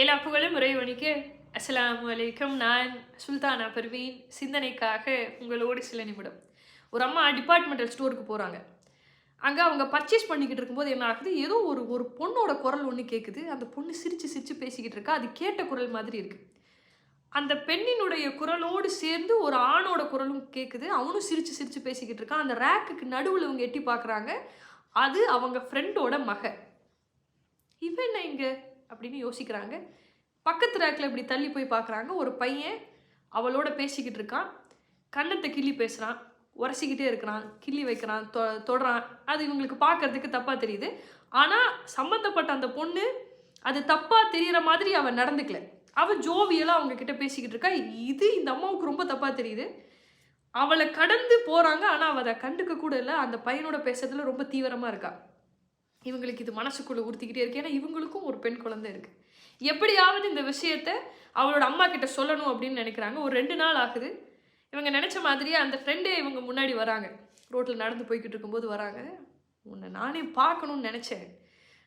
எல்லா புகழும் இறைவனுக்கு அஸ்ஸலாமு வலைக்கம் நான் சுல்தானா பர்வீன். சிந்தனைக்காக உங்களோடு சில நிமிடம். ஒரு அம்மா டிபார்ட்மெண்டல் ஸ்டோருக்கு போகிறாங்க அங்கே அவங்க பர்ச்சேஸ் பண்ணிக்கிட்டு இருக்கும்போது என்ன ஆகுது? ஏதோ ஒரு ஒரு பொண்ணோட குரல் ஒன்று கேட்குது அந்த பொண்ணு சிரித்து சிரித்து பேசிக்கிட்டு இருக்கா. அது கேட்ட குரல் மாதிரி இருக்குது அந்த பெண்ணினுடைய குரலோடு சேர்ந்து ஒரு ஆணோட குரலும் கேட்குது அவனும் சிரித்து சிரித்து பேசிக்கிட்டு இருக்கான். அந்த ரேக்குக்கு நடுவில் இவங்க எட்டி பார்க்குறாங்க அது அவங்க ஃப்ரெண்டோட மக. இவன் என்ன இங்கே? அப்படின்னு யோசிக்கிறாங்க. பக்கத்து ரேக்கில் இப்படி தள்ளி போய் பார்க்குறாங்க ஒரு பையன் அவளோட பேசிக்கிட்டு இருக்கான். கன்னத்தை கிள்ளி பேசுகிறான் உரசிக்கிட்டே இருக்கிறான். கிள்ளி வைக்கிறான். தொ தொடுறான். அது இவங்களுக்கு பார்க்கறதுக்கு தப்பாக தெரியுது. ஆனால் சம்மந்தப்பட்ட அந்த பொண்ணு அது தப்பாக தெரியிற மாதிரி அவன் நடந்துக்கல. அவள் ஜோவியெல்லாம் அவங்கக்கிட்ட பேசிக்கிட்டு இருக்கா. இது இந்த அம்மாவுக்கு ரொம்ப தப்பாக தெரியுது. அவளை கடந்து போகிறாங்க ஆனால் அவள் அதை கண்டுக்க கூட இல்லை. அந்த பையனோட பேசுறதுல ரொம்ப தீவிரமாக இருக்கா. இவங்களுக்கு இது மனசுக்குள்ளே உறுத்திக்கிட்டே இருக்கு. ஏன்னா இவங்களுக்கும் ஒரு பெண் குழந்தை இருக்குது எப்படியாவது இந்த விஷயத்த அவளோட அம்மா கிட்ட சொல்லணும் அப்படின்னு நினைக்கிறாங்க. ஒரு ரெண்டு நாள் ஆகுது. இவங்க நினச்ச மாதிரியே அந்த ஃப்ரெண்டே இவங்க முன்னாடி வராங்க. ரோட்டில் நடந்து போய்கிட்டு இருக்கும்போது வராங்க. உன்னை நானே பார்க்கணும்னு நினச்சேன்.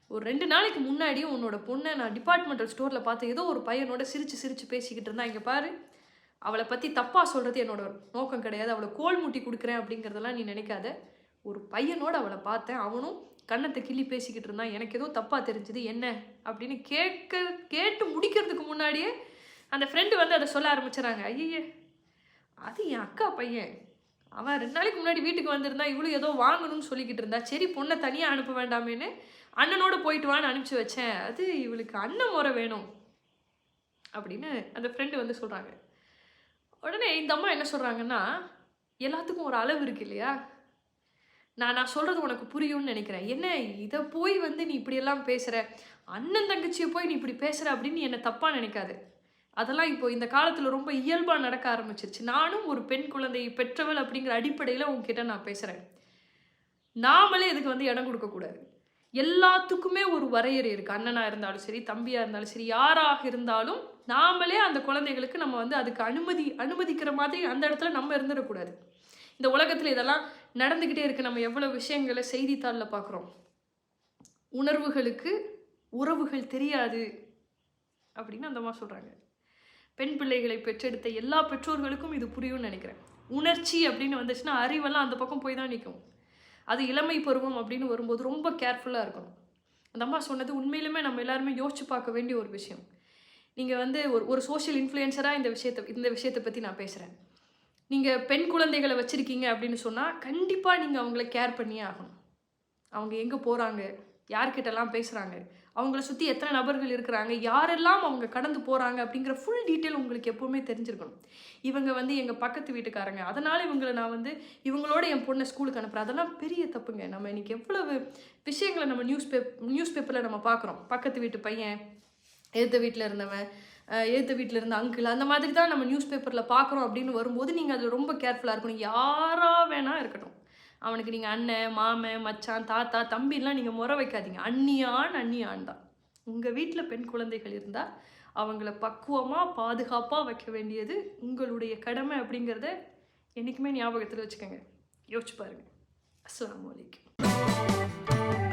ஒரு ரெண்டு நாளைக்கு முன்னாடி உன்னோட பொண்ணை நான் டிபார்ட்மெண்டல் ஸ்டோரில் பார்த்து ஏதோ ஒரு பையனோட சிரித்து சிரித்து பேசிக்கிட்டு இருந்தா இங்கே பாரு. அவளை பற்றி தப்பாக சொல்கிறது என்னோட நோக்கம் கிடையாது. அவளை கோல் முட்டி கொடுக்குறேன் அப்படிங்கிறதெல்லாம் நீ நினைக்காத. ஒரு பையனோட அவளை பார்த்தேன். அவனும் கன்னத்தை கிள்ளி பேசிக்கிட்டு இருந்தான் எனக்கு ஏதோ தப்பாக தெரிஞ்சுது என்ன? அப்படின்னு கேட்க கேட்டு முடிக்கிறதுக்கு முன்னாடியே அந்த ஃப்ரெண்டு வந்து அதை சொல்ல ஆரம்பிச்சிடறாங்க ஐயே அது என் அக்கா பையன். அவன் ரெண்டு நாளைக்கு முன்னாடி வீட்டுக்கு வந்திருந்தா இவ்வளோ ஏதோ வாங்கணும்னு சொல்லிக்கிட்டு இருந்தா. சரி பொண்ணை தனியாக அனுப்ப வேண்டாமேன்னு அண்ணனோட போயிட்டு வான்னு அனுப்பிச்சி வச்சேன். அது இவளுக்கு அண்ணன் முறை வேணும் அப்படின்னு அந்த ஃப்ரெண்டு வந்து சொல்கிறாங்க உடனே இந்த அம்மா என்ன சொல்கிறாங்கன்னா எல்லாத்துக்கும் ஒரு அளவு இருக்கு இல்லையா? நான் நான் சொல்கிறது உனக்கு புரியும்னு நினைக்கிறேன். என்ன இதை போய் வந்து நீ இப்படியெல்லாம் பேசுகிற அண்ணன் தங்கச்சியை போய் நீ இப்படி பேசுகிற அப்படின்னு என்னை தப்பாக நினைக்காது. அதெல்லாம் இப்போ இந்த காலத்தில் ரொம்ப இயல்பாக நடக்க ஆரம்பிச்சிருச்சு. நானும் ஒரு பெண் குழந்தையை பெற்றவள் அப்படிங்கிற அடிப்படையில் உங்ககிட்ட நான் பேசுகிறேன் நாமளே இதுக்கு வந்து இடம் கொடுக்கக்கூடாது எல்லாத்துக்குமே ஒரு வரையறை இருக்குது அண்ணனாக இருந்தாலும் சரி தம்பியாக இருந்தாலும் சரி யாராக இருந்தாலும் நாமளே அந்த குழந்தைகளுக்கு நம்ம வந்து அதுக்கு அனுமதி அனுமதிக்கிற மாதிரி அந்த இடத்துல நம்ம இருந்துடக்கூடாது இந்த உலகத்தில் இதெல்லாம் நடந்துக்கிட்டே இருக்குது நம்ம எவ்வளோ விஷயங்களை செய்தித்தாளில் பார்க்குறோம். உணர்வுகளுக்கு உறவுகள் தெரியாது அப்படின்னு அந்தம்மா சொல்கிறாங்க பெண் பிள்ளைகளை பெற்றெடுத்த எல்லா பெற்றோர்களுக்கும் இது புரியும்னு நினைக்கிறேன். உணர்ச்சி அப்படின்னு வந்துச்சுன்னா அறிவெல்லாம் அந்த பக்கம் போய் தான் நிற்கும். அது இளமை பருவம் அப்படின்னு வரும்போது ரொம்ப கேர்ஃபுல்லாக இருக்கணும். அந்த அம்மா சொன்னது உண்மையிலுமே நம்ம எல்லாருமே யோசிச்சு பார்க்க வேண்டிய ஒரு விஷயம். நீங்கள் வந்து ஒரு ஒரு சோஷியல் இன்ஃப்ளூயன்சராக இந்த விஷயத்தை இந்த விஷயத்தை பற்றி நான் பேசுகிறேன் நீங்கள் பெண் குழந்தைகளை வச்சுருக்கீங்க அப்படின்னு சொன்னால் கண்டிப்பாக நீங்கள் அவங்கள கேர் பண்ணியே ஆகணும். அவங்க எங்கே போகிறாங்க யார்கிட்டலாம் பேசுகிறாங்க அவங்கள சுற்றி எத்தனை நபர்கள் இருக்கிறாங்க? யாரெல்லாம் அவங்க கடந்து போகிறாங்க அப்படிங்கிற ஃபுல் டீட்டெயில் உங்களுக்கு எப்போவுமே தெரிஞ்சிருக்கணும். இவங்க வந்து எங்கள் பக்கத்து வீட்டுக்காரங்க. அதனால் இவங்களை நான் வந்து இவங்களோட என் பொண்ணை ஸ்கூலுக்கு அனுப்புகிறேன் அதெல்லாம் பெரிய தப்புங்க. நம்ம இன்றைக்கி எவ்வளவு விஷயங்களை நம்ம நியூஸ் பேப் நியூஸ் பேப்பரில் நம்ம பார்க்குறோம். பக்கத்து வீட்டு பையன் எதிர்த்த வீட்டில் இருந்தவன் எதிர்த்த வீட்டில் இருந்த அங்கிள் அந்த மாதிரி தான் நம்ம நியூஸ் பேப்பரில் பார்க்குறோம் அப்படின்னு வரும்போது நீங்கள் அதில் ரொம்ப கேர்ஃபுல்லாக இருக்கணும். யாராக வேணால் இருக்கட்டும். அவனுக்கு நீங்கள் அண்ணன் மாமன் மச்சான் தாத்தா தம்பிலாம் நீங்கள் முறை வைக்காதீங்க. அண்ணியான் அண்ணியான் தான். உங்கள் வீட்டில் பெண் குழந்தைகள் இருந்தால் அவங்கள பக்குவமாக பாதுகாப்பாக வைக்க வேண்டியது உங்களுடைய கடமை அப்படிங்கிறத என்றைக்குமே ஞாபகத்தில் வச்சுக்கோங்க. யோசிச்சு பாருங்கள் அஸ்ஸலாமு வலைக்கம்